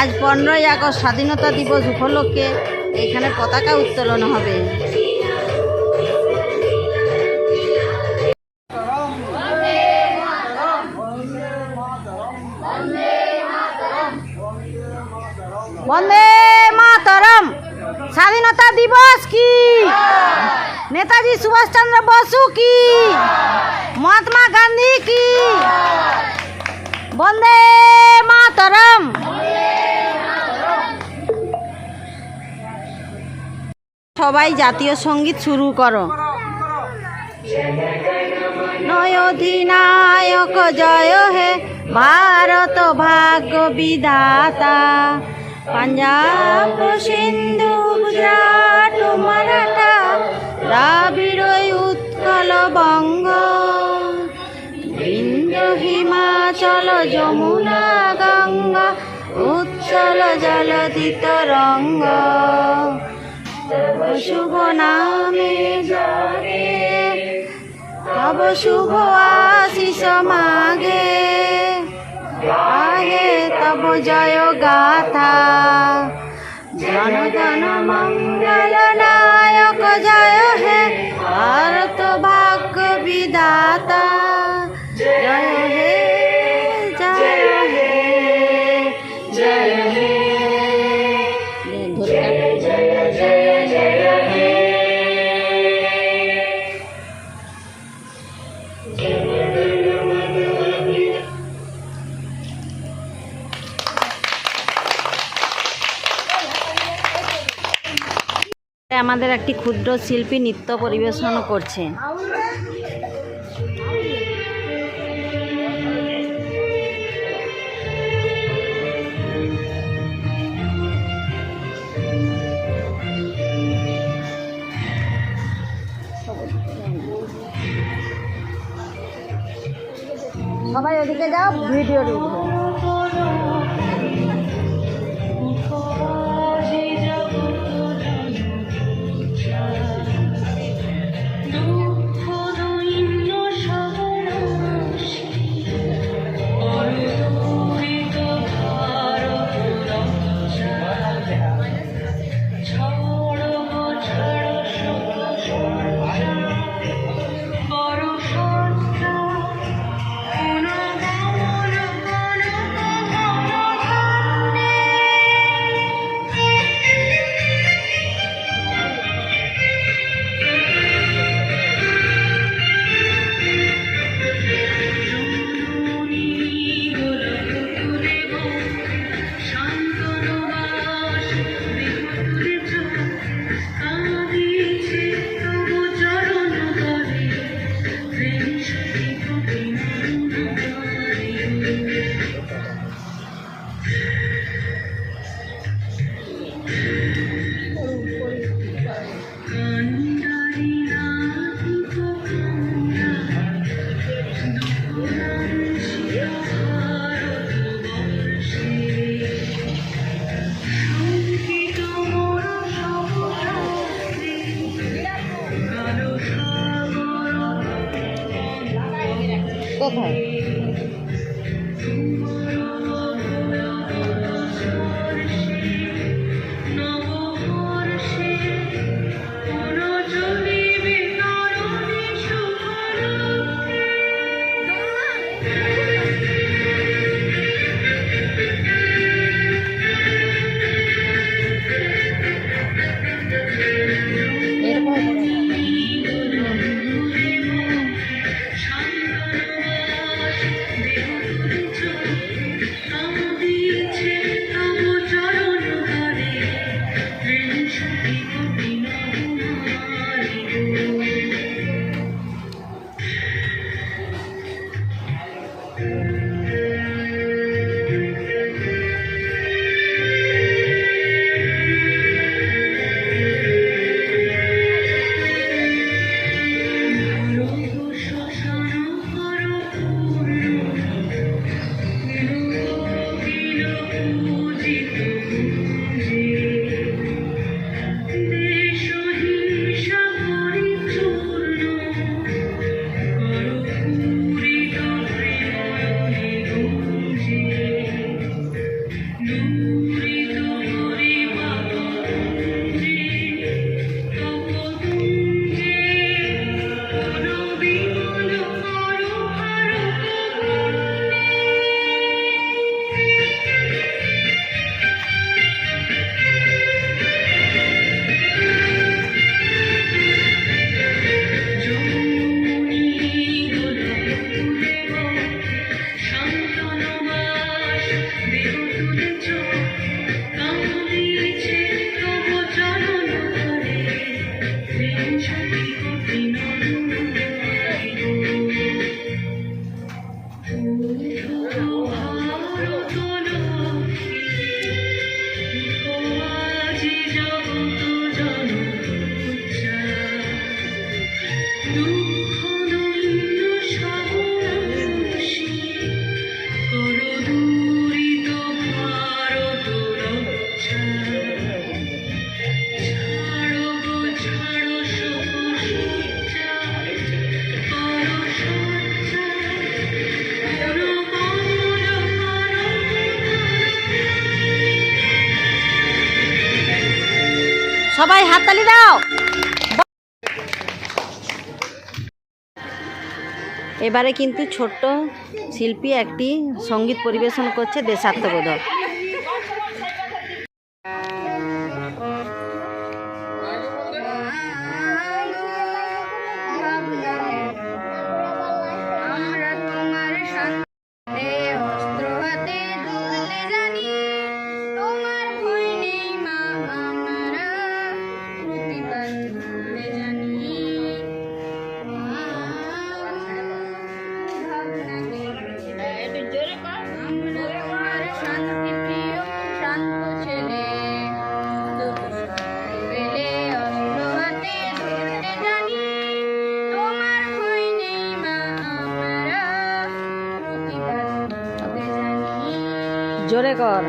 আজ পনেরোই আগস্ট স্বাধীনতা দিবস উপলক্ষে এখানে পতাকা উত্তোলন হবে। বন্দে মাতরম। স্বাধীনতা দিবস কি? নেতাজি সুভাষচন্দ্র বসু কি? মহাত্মা গান্ধী কি? বন্দে মাতরম। সবাই জাতীয় সংগীত শুরু করো। নয় অধিনায়ক জয় হে ভারত ভাগ্য বিধাতা। পাঞ্জাব সিন্ধু গুজরাট মারাঠা দ্রাবিড় উৎকল বঙ্গ। বিন্দ হিমাচল যমুনা গঙ্গা উচ্ছল জলদিত রঙ্গ। শুভ নামে জগে তব শুভ আশিস মাগে। গাহে তব জয় গাথা। জনগণ মঙ্গল নায়ক জয় হে। ভারত ভাগ্য বিদাতা জয় হে আমাদের একটি ক্ষুদ্র শিল্পী নৃত্য পরিবেশন করছে। সবাই ওদিকে যাও ভিডিও সবাই হাততালি দাও। এবারে কিন্তু ছোট্ট শিল্পী একটি সংগীত পরিবেশন করছে দেশাত্মবোধক। জোরে কর।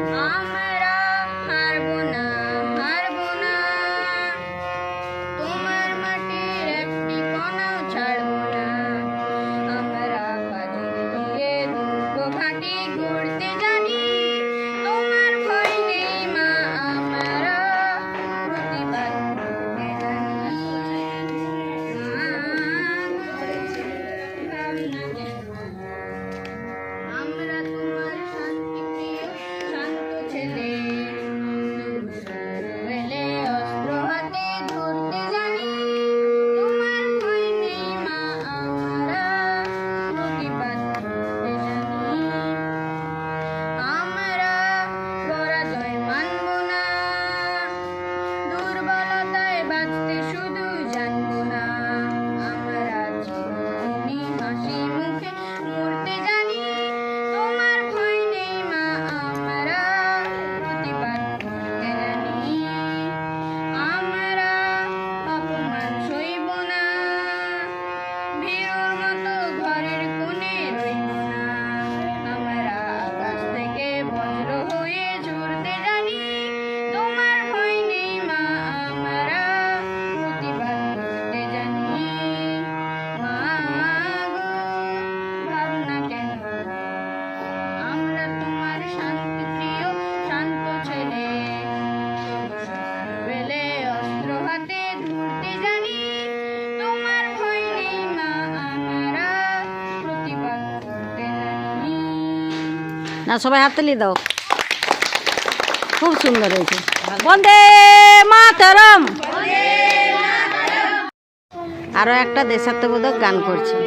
হ্যাঁ সবাই হাততালি দাও। খুব সুন্দর হয়েছে। বন্দে মাতারম। আরও একটা দেশাত্মবোধক গান করছে।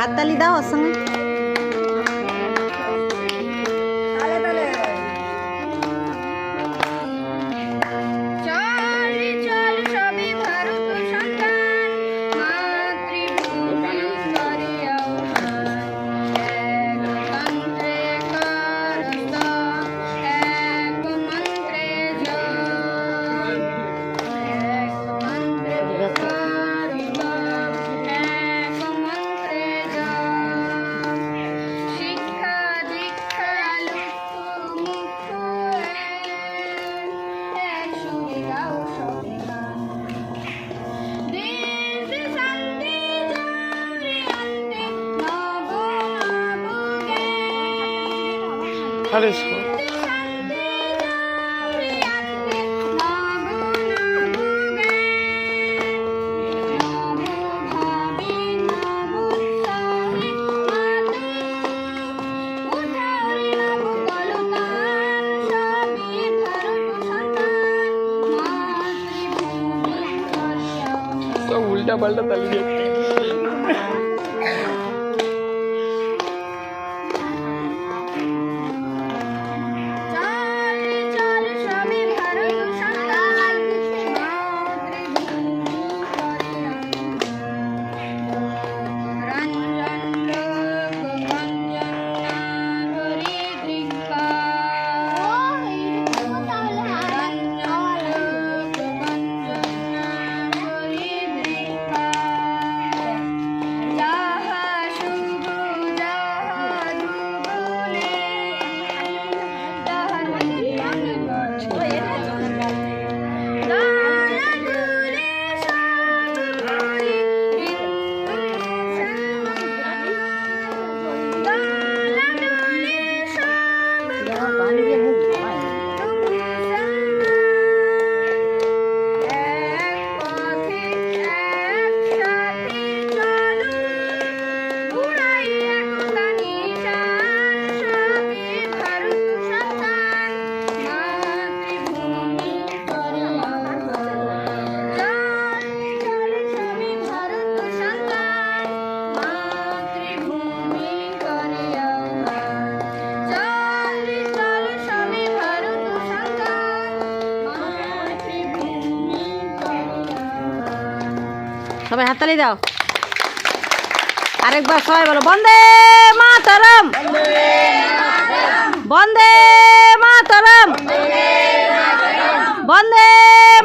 হাততালি দাও ওর করেছ उल्टा पलटा तल সবাই হাততালি দাও। আরেকবার সবাই বলো বন্দে মাতারাম! বন্দে মাতারাম! বন্দে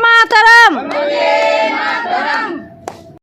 মাতারাম!